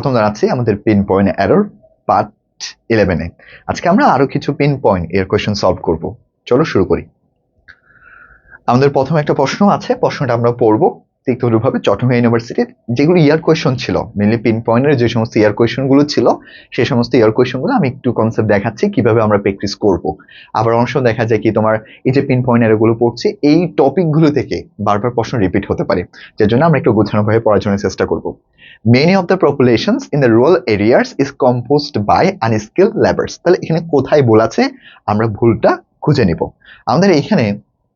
স্বাগতম জানাচ্ছি আমাদের পিন পয়েন্ট অ্যারোর পার্ট ইলেভেনে আজকে আমরা আরও কিছু পিন পয়েন্ট এর কোয়েশন সলভ করব। চলো শুরু করি। আমাদের প্রথম একটা প্রশ্ন আছে, প্রশ্নটা আমরা পড়ব। তিক্তভাবে চট্টগ্রাম ইউনিভার্সিটির যেগুলো ইয়ার কোয়েশন ছিল মেনলি পিন পয়েন্টের যে সমস্ত ইয়ার কোয়েশনগুলো ছিল সেই সমস্ত ইয়ার কোয়েশনগুলো আমি একটু কনসেপ্ট দেখাচ্ছি, কীভাবে আমরা প্র্যাকটিস করব। আবার অংশ দেখা যায় কি, তোমার এই যে পিন পয়েন্ট এরগুলো পড়ছি, এই টপিকগুলো থেকে বারবার প্রশ্ন রিপিট হতে পারে, যার জন্য আমরা একটু গোছানো ভাবে পড়ার জন্য চেষ্টা করব। Many of the populations in the rural areas is composed by unskilled labours তাহলে এখানে কোথায় ভুল আছে, আমরা ভুলটা খুঁজে নিব। আমাদের এখানে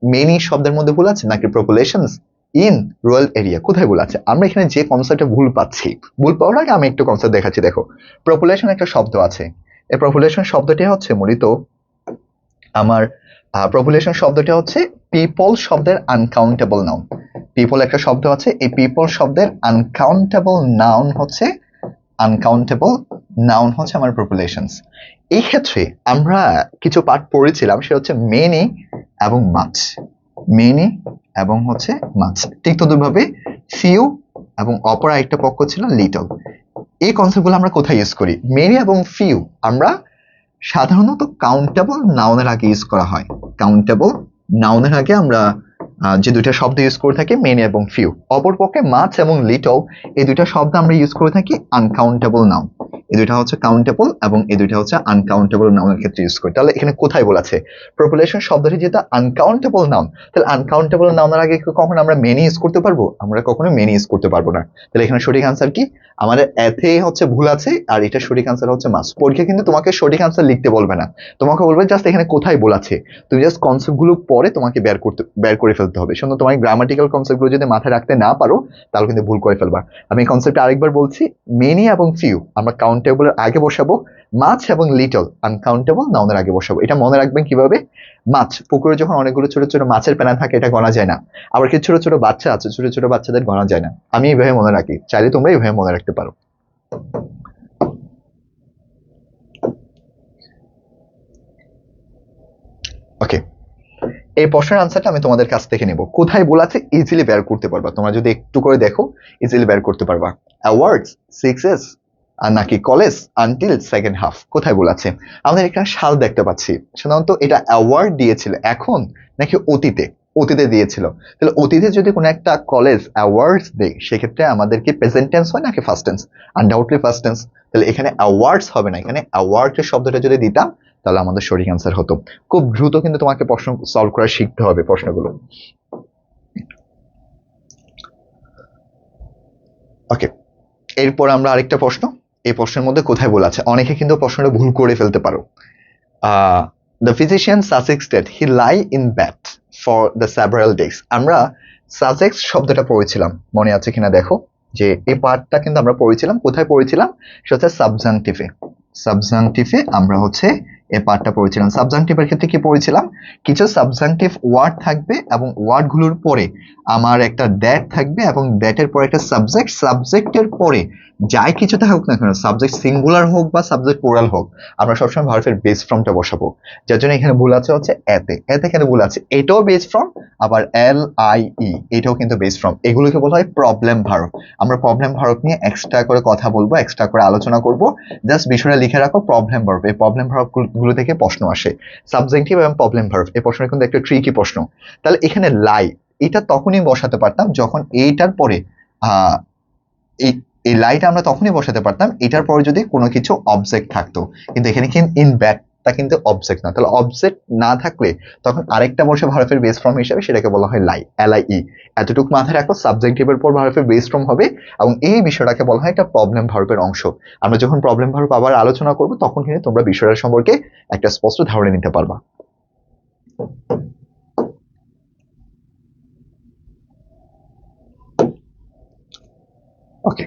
মেনি শব্দের মধ্যে ভুল আছে, নাকি পপুলেশনস ইন রুরাল এরিয়া কোথায় ভুল আছে? আমরা এখানে যে কনসেপ্টে ভুল পাচ্ছি, ভুল পাওয়ার আগে আমি একটু কনসেপ্ট দেখাচ্ছি, দেখো। পপুলেশন একটা শব্দ আছে। এই পপুলেশন শব্দটি হচ্ছে মূলত আমার পপুলেশন শব্দটি হচ্ছে পিপল শব্দের আনকাউন্টেবল নাউন পিপল একটা শব্দ আছে, এই পিপল শব্দের আনকাউন্টেবল নাউন হচ্ছে আনকাউন্টেবল নাউন হচ্ছে আমার পপুলেশনস এই ক্ষেত্রে আমরা কিছু পার্ট পড়েছিলাম, সেটা হচ্ছে মেনি এবং মাছ মেনি এবং হচ্ছে মাছ ঠিক তদুরভাবে ফিউ এবং অপর একটা পক্ষ ছিল লিটল এই কনসেপ্টগুলো আমরা কোথায় ইউজ করি? মেনি এবং ফিউ আমরা সাধারণত কাউন্টেবল নাউনের আগে ইউজ করা হয়। কাউন্টেবল নাউনের আগে আমরা যে দুইটা শব্দ ইউজ করে থাকি মেনি এবং ফিউ অপরপক্ষে মাছ এবং লিটল এই দুইটা শব্দ আমরা ইউজ করে থাকি আনকাউন্টেবল নাউন এই দুইটা হচ্ছে কাউন্টেবল এবং এই দুইটা হচ্ছে আনকাউন্টেবল নাউনের ক্ষেত্রে ইউজ করি। তাহলে এখানে কোথায় বলেছে পপুলেশন শব্দটি যেটা আনকাউন্টেবল নাউন তাহলে আনকাউন্টেবল নাউনের আগে কখনো আমরা মেনি ইউজ করতে পারব? আমরা কখনো মেনি ইউজ করতে পারব না। তাহলে এখানে সঠিক আনসার কি? আমাদের এতে হচ্ছে ভুল আছে আর এটা সঠিক আনসার হচ্ছে মাস পরীক্ষা কিন্তু তোমাকে সঠিক আনসার লিখতে বলবে না। তোমাকে বলবে জাস্ট এখানে কোথায় বল আছে? তুমি জাস্ট কনসেপ্টগুলো পরে তোমাকে বের করতে, বের করে ফেলতে হবে। শুধু তোমার গ্রামাটিক্যাল কনসেপ্টগুলো যদি মাথায় রাখতে না পারো, তাহলে কিন্তু ভুল করে ফেলবা। আমি কনসেপ্ট আরেকবার বলছি মেনি এবং ফিউ আমরা কাউন্টেবলের আগে বসাবো। মাছ এবং লিটল আনকাউন্টেবল নাউনের আগে বসাবো। এটা মনে রাখবেন কীভাবে? মাছ, পুকুরে যখন অনেকগুলো ছোট ছোট মাছের প্যানা থাকে, এটা গণা যায় না। আবার কিছু ছোট ছোট বাচ্চা আছে, ছোট ছোট বাচ্চাদের গণা যায় না। আমি এইভাবে মনে রাখি। চাইলে তোমরা এইভাবে মনে রাখতে পারো। ওকে এই প্রশ্নের আনসারটা আমি তোমাদের কাছ থেকে নেব। কোথায় বলাছে ইজিলি বের করতে পারবা। তোমরা যদি একটু করে দেখো ইজিলি বের করতে পারবা। অ্যাওয়ার্ডস সিক্সেস আর নাকি কলেজ আনটিল সেকেন্ড হাফ কোথায় বলাছে আমাদের এখানে সাল দেখতে পাচ্ছি। সাধারণত এটা অ্যাওয়ার্ড দিয়েছিল এখন নাকি অতীতে? অতীতে দিয়েছিল। তাহলে অতীতে যদি কোনো একটা কলেজ অ্যাওয়ার্ডস দেয়, সেক্ষেত্রে আমাদের কি প্রেজেন্ট টেন্স হয় নাকি past tense undoubtedly past tense তাহলে এখানে অ্যাওয়ার্ডস হবে না। এখানে অ্যাওয়ার্ডের শব্দটা যদি দিতাম, তাহলে আমাদের সঠিক অ্যান্সার হতো। খুব দ্রুত কিন্তু তোমাকে প্রশ্ন সলভ করা শিখতে হবে প্রশ্নগুলো। ওকে এরপর আমরা আরেকটা প্রশ্ন। এই প্রশ্নের মধ্যে কোথায় বলা আছে? অনেকে কিন্তু প্রশ্নটা ভুল করে ফেলতে পারো। The physician suggests that he lie in bed for the several days আমরা সাসেক্স শব্দটা পড়েছিলাম। মনে আছে কিনা দেখো? যে এই পার্টটা কিন্তু আমরা পড়েছিলাম। কোথায় পড়েছিলাম? সেটা হচ্ছে সাবজাংটিফে সাবজাংটিফে আমরা হচ্ছে এই পার্টটা পড়েছিলাম। সাবজাংটিভের ক্ষেত্রে কি পড়েছিলাম? কিছু সাবজাংটিভ ওয়ার্ড থাকবে এবং ওয়ার্ডগুলোর পরে আমার একটা দ্যাট থাকবে এবং দ্যাটের পরে একটা সাবজেক্ট সাবজেক্টের পরে যাই কিছু থাকুক না কেন সাবজেক্ট সিঙ্গুলার হোক বা সাবজেক্ট প্লুরাল হোক, আমরা সবসময় ভার্বের বেস ফর্মটা বসাবো। যার জন্য এখানে ভুল আছে হচ্ছে এতে এতে কেন ভুল আছে? এটাও বেস ফর্ম আবার এল আই ই এটাও কিন্তু বেস ফর্ম এগুলোকে বলা হয় প্রবলেম ভার্ব আমরা প্রবলেম ভার্ব নিয়ে এক্সট্রা করে কথা বলব এক্সট্রা করে আলোচনা করব। জাস্ট বিষয়টা লিখে রাখো প্রবলেম ভার্ব এই প্রবলেম ভার্ব গুলো থেকে প্রশ্ন আসে। সাবজেক্টিভ এবং প্রবলেম ভার্ভ এই প্রশ্নটা কিন্তু একটা ট্রিকি প্রশ্ন। তাহলে এখানে লাই এটা তখনই বসাতে পারতাম যখন এইটার পরে এই এই লাইটা আমরা তখনই বসাতে পারতাম, এটার পরে যদি কোনো কিছু অবজেক্ট থাকতো। কিন্তু এখানে কিন্তু ইন ব্যাট তা কিন্তু অবজেক্ট না। তাহলে অবজেক্ট না থাকলে তখন আরেকটা বসে ভারতের বেস ফর্ম হিসেবে সেটাকে বলা হয় লাই এলআই ই এতটুকু মাথায় রাখো সাবজেক্টিভের পর ভারতের বেস ফর্ম হবে এবং এই বিষয়টাকে বলা হয় একটা প্রবলেম ভার্বের অংশ। আমরা যখন প্রবলেম ভার্ব আবার আলোচনা করব, তখন কিন্তু তোমরা বিষয়টা সম্পর্কে একটা স্পষ্ট ধারণা নিতে পারবা। ওকে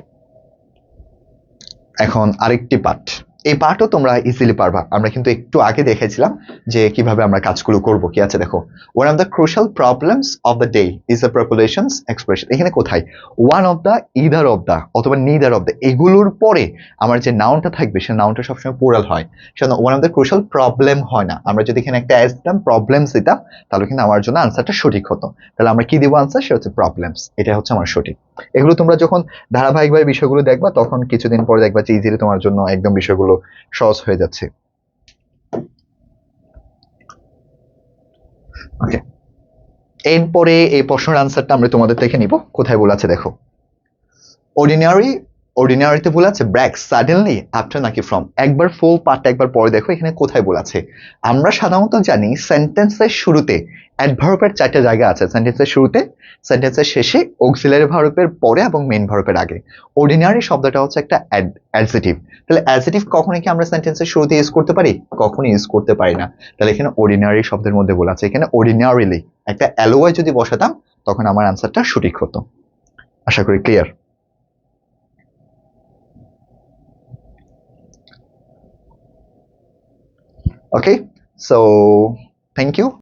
এখন আরেকটি পার্ট এই পার্টও তোমরা ইজিলি পারবা। আমরা কিন্তু একটু আগে দেখেছিলাম যে কীভাবে আমরা কাজগুলো করব। কি আছে দেখো? One of the crucial problems of the day is the population's expression এখানে কোথায়? One of the either of the অথবা নিদার অফ দ্য এগুলোর পরে আমার যে নাউনটা থাকবে, সে নাউনটা সবসময় পোরাল হয়। সেজন্য one of the crucial problem হয় না। আমরা যদি এখানে একটা অ্যাজ দিতাম প্রবলেমস দিতাম, তাহলে কিন্তু আমার জন্য আনসারটা সঠিক হতো। তাহলে আমরা কি দিব আনসার সেটা হচ্ছে প্রবলেমস এটা হচ্ছে আমার সঠিক। এগুলো তোমরা যখন ধারাবাহিকভাবে বিষয়গুলো দেখবা, তখন কিছুদিন পরে দেখবা যে ইজিলি তোমার জন্য একদম বিষয়গুলো সহজ হয়ে যাচ্ছে। এরপরে এই প্রশ্নের আনসারটা আমরা তোমাদের দেখে নিব। কোথায় বলে আছে দেখো। অর্ডিনারি অর্ডিনারিতে বলা আছে? ব্র্যাক সাডেনলি আফটার নাকি ফ্রম একবার ফুল পার্টটা একবার পরে দেখো এখানে কোথায় বলা আছে। আমরা সাধারণত জানি সেন্টেন্সের শুরুতে অ্যাডভার্বের চারটে জায়গা আছে। সেন্টেন্সের শুরুতে সেন্টেন্সের শেষে অক্সিলারি ভার্বের পরে এবং মেন ভার্বের আগে। অর্ডিনারি শব্দটা হচ্ছে একটা অ্যাডজেটিভ তাহলে অ্যাডজেটিভ কখনই কি আমরা সেন্টেন্সের শুরুতে ইউজ করতে পারি? কখনই ইউজ করতে পারি না। তাহলে এখানে অর্ডিনারি শব্দের মধ্যে বলা আছে। এখানে অর্ডিনারিলি একটা অ্যালোয়াই যদি বসাতাম, তখন আমার আনসারটা সঠিক হতো। আশা করি clear Okay, so thank you.